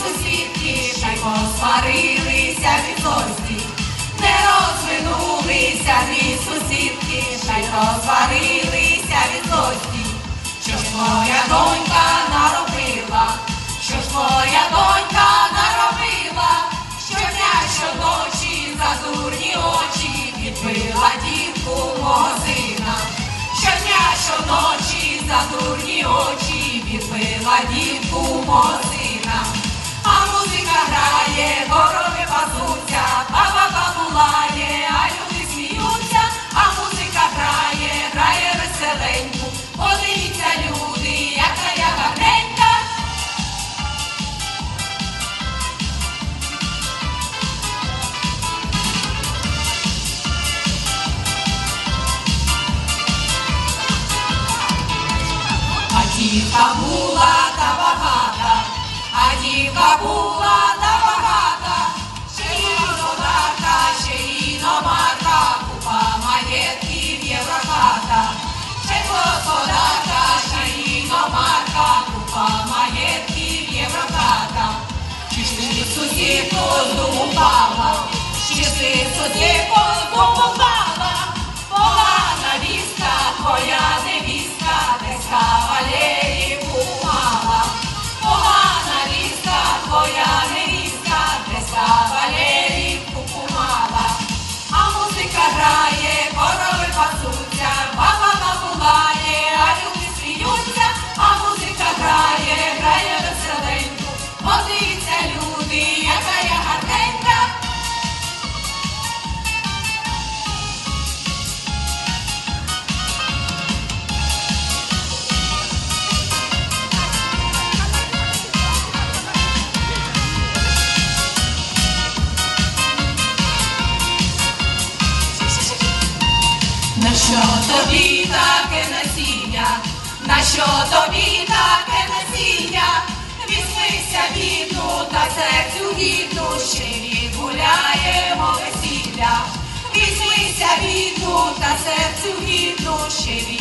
сусідки, ще й посварилися від злості, не розвинулися дві сусідки, та й розварилися від злості, що ж твоя донька наробила, що ж твоя донька наробила, щодня, щоночі за дурні очі відбила дівку мого сина, щодня, щоночі за дурні очі. Відбила дівку мого сина. Музика пасуться, баба бабулає, а люди сміються, а музика грає, грає веселеньку. Подивіться, люди, яка я гарненька. А дівка була та багата, а дівка була que todo mundo На що тобі таке насіння? На що тобі таке насіння? Візьмися бідну та серцю гідну, щирі гуляємо весілля. Візьмися бідну та серцю гідну, від